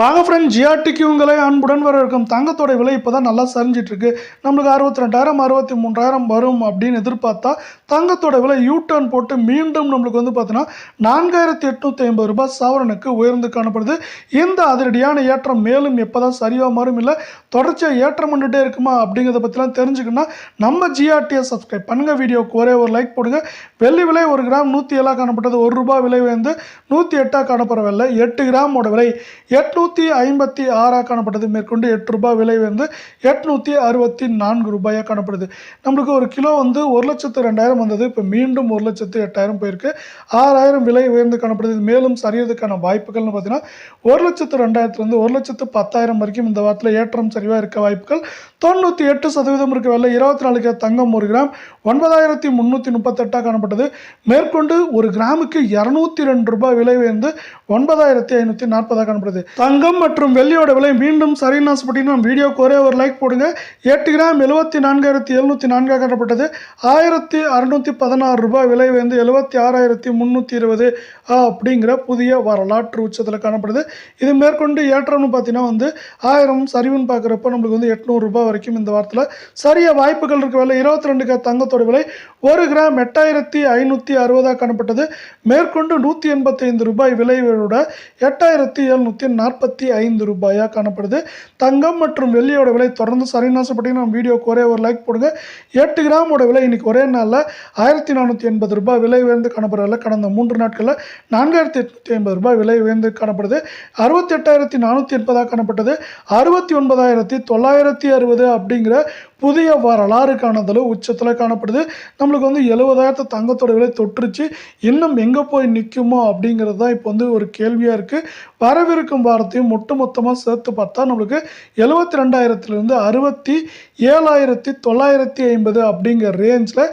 வாங்க ஃப்ரெண்ட் ஜிஆர்டிக்கு உங்களை அன்புடன் வர இருக்கும் தங்கத்தோட விலை இப்போ தான் நல்லா சரிஞ்சிட்ருக்கு. நம்மளுக்கு அறுபத்தி ரெண்டாயிரம் அறுபத்தி மூன்றாயிரம் வரும் அப்படின்னு எதிர்பார்த்தா தங்கத்தோட விலை யூ டர்ன் போட்டு மீண்டும் நம்மளுக்கு வந்து பார்த்தீங்கன்னா நான்காயிரத்தி எட்நூற்றி ஐம்பது ரூபாய் சவரனுக்கு உயர்ந்து காணப்படுது. இந்த அதிரடியான ஏற்றம் மேலும் எப்போ தான் சரியாக மாறும் இல்லை தொடர்ச்சியாக ஏற்றம் பண்ணிட்டே இருக்குமா அப்படிங்கிறத பற்றிலாம் தெரிஞ்சுக்கணும்னா நம்ம ஜிஆர்டியை சப்ஸ்கிரைப் பண்ணுங்கள் வீடியோவுக்கு ஒரே ஒரு லைக் போடுங்க. வெள்ளி விலை ஒரு கிராம் நூற்றி ஏழாக காணப்பட்டது. ஒரு ரூபாய் விலை வந்து நூற்றி எட்டாக காணப்படுற எட்டு கிராமோட விலை எட்நூற்றி ஐம்பத்தி ஆறாக காணப்பட்டது. மேற்கொண்டு எட்டு ரூபாய் விலை வந்து எட்நூற்றி அறுபத்தி நான்கு ரூபாயாக காணப்படுது. நம்மளுக்கு ஒரு கிலோ வந்து ஒரு லட்சத்து ரெண்டாயிரம் வந்தது. இப்போ மீண்டும் ஒரு லட்சத்து எட்டாயிரம் போயிருக்கு. ஆறாயிரம் விலை உயர்ந்து காணப்படுது. மேலும் சரியறதுக்கான வாய்ப்புகள்னு பார்த்தீங்கன்னா ஒரு லட்சத்து ரெண்டாயிரத்துலேருந்து ஒரு லட்சத்து பத்தாயிரம் வரைக்கும் இந்த வாரத்தில் ஏற்றம் சரிவாக இருக்க வாய்ப்புகள். தொண்ணூற்றி எட்டு சதவீதம் இருக்க. வெள்ளை இருபத்தி நாலு தங்கம் ஒரு கிராம். ஒன்பதாயிரத்தி முந்நூற்றி முப்பத்தெட்டாக காணப்பட்டது. மேற்கொண்டு ஒரு கிராமுக்கு இரநூத்தி ரெண்டு ரூபாய் விலை உயர்ந்து ஒன்பதாயிரத்தி ஐநூற்றி நாற்பதாக காணப்படுது. தங்கம் மற்றும் வெள்ளியோட விலை மீண்டும் சரின்னு ஆசைப்பட்டீங்க நம்ம வீடியோக்கு ஒரே ஒரு லைக் போடுங்க. எட்டு கிராம் எழுபத்தி நான்காயிரத்தி எழுநூற்றி நான்காக காணப்பட்டது ஆயிரத்தி அறுநூற்றி பதினாறு ரூபாய் விலை வந்து எழுபத்தி ஆறாயிரத்தி முந்நூற்றி இருபது அப்படிங்கிற புதிய வரலாற்று உச்சத்தில் காணப்படுது. இது மேற்கொண்டு ஏற்றம்னு பார்த்தீங்கன்னா வந்து ஆயிரம் சரிவுன்னு பார்க்குறப்ப நம்மளுக்கு வந்து எட்நூறு ரூபாய் வரைக்கும் இந்த வாரத்தில் சரிய வாய்ப்புகள் இருக்க. விலை இருபத்தி ரெண்டு க தங்கத்தோட விலை ஒரு கிராம் எட்டாயிரத்தி ஐநூற்றி அறுபதாக காணப்பட்டது மேற்கொண்டு நூற்றி எண்பத்தைந்து ரூபாய் விலையோட எட்டாயிரத்தி எழுநூற்றி நாற்பது நாற்பத்தி ஐந்து ரூபாயாக காணப்படுது. தங்கம் மற்றும் வெள்ளியோட விலை தொடர்ந்து சரிநாசப்பட்டு நம்ம வீடியோக்கு ஒரே ஒரு லைக் போடுங்க. எட்டு கிராமோட விலை இன்றைக்கி ஒரே நாளில் ஆயிரத்தி நானூற்றி எண்பது ரூபாய் விலை உயர்ந்து காணப்படுறதில்ல கடந்த மூன்று நாட்களில் நான்காயிரத்தி எட்நூற்றி ஐம்பது ரூபாய் விலை உயர்ந்து காணப்படுது. அறுபத்தி எட்டாயிரத்தி நானூற்றி எண்பதாக காணப்பட்டது. அறுபத்தி ஒன்பதாயிரத்தி தொள்ளாயிரத்தி அறுபது அப்படிங்கிற புதிய வரலாறு உச்சத்தில் காணப்படுது. நம்மளுக்கு வந்து எழுபதாயிரத்து தங்கத்தோட விலை தொற்றுச்சு. இன்னும் எங்கே போய் நிற்குமோ அப்படிங்கிறது தான் இப்போ வந்து ஒரு கேள்வியாக இருக்குது வரவிருக்கும் வாரத்தையும் ஒட்டு மொத்தமாக சேர்த்து பார்த்தா நம்மளுக்கு எழுபத்தி ரெண்டாயிரத்துலேருந்து அறுபத்தி ஏழாயிரத்தி தொள்ளாயிரத்தி ஐம்பது அப்படிங்கிற ரேஞ்சில்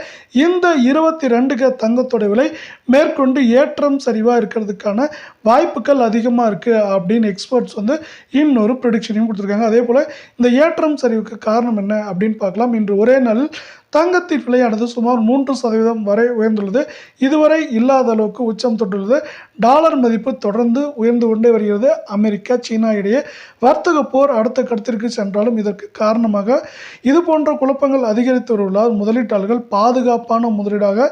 இந்த இருபத்தி ரெண்டுக்கு தங்கத்தோட விலை மேற்கொண்டு ஏற்றம் சரிவாக இருக்கிறதுக்கான வாய்ப்புகள் அதிகமாக இருக்குது அப்படின்னு எக்ஸ்பர்ட்ஸ் வந்து இன்னொரு ப்ரொடிக்ஷனையும் கொடுத்துருக்காங்க. அதே போல் இந்த ஏற்றம் சரிவுக்கு காரணம் என்ன அப்படின்னு பார்க்கலாம். இன்று ஒரே நாளில் தங்கத்தின் விலையானது சுமார் மூன்று சதவீதம் வரை உயர்ந்துள்ளது. இதுவரை இல்லாத அளவுக்கு உச்சம் தொட்டுள்ளது. டாலர் மதிப்பு தொடர்ந்து உயர்ந்து கொண்டே வருகிறது. அமெரிக்கா சீனா இடையே வர்த்தக போர் அடுத்த கட்டத்திற்கு சென்றாலும் இதற்கு காரணமாக இது போன்ற குழப்பங்கள் அதிகரித்து வருவதால் முதலீட்டாளர்கள் பாதுகாப்பான முதலீடாக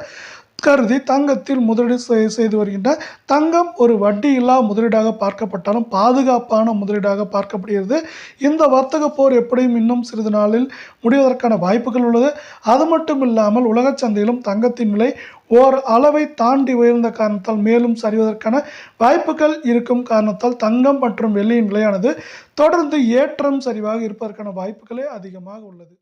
கருதி தங்கத்தில் முதலீடு செய்- செய்து வருகின்ற தங்கம் ஒரு வட்டி இல்லா முதலீடாக பார்க்கப்பட்டாலும் பாதுகாப்பான முதலீடாக பார்க்கப்படுகிறது. இந்த வர்த்தக போர் எப்படியும் இன்னும் சிறிது நாளில் முடிவதற்கான வாய்ப்புகள் உள்ளது. அது மட்டும் இல்லாமல் உலகச் சந்தையிலும் தங்கத்தின் விலை ஓர் அளவை தாண்டி உயர்ந்த காரணத்தால் மேலும் சரிவதற்கான வாய்ப்புகள் இருக்கும் காரணத்தால் தங்கம் மற்றும் வெள்ளியின் விலையானது தொடர்ந்து ஏற்றம் சரிவாக இருப்பதற்கான வாய்ப்புகளே அதிகமாக உள்ளது.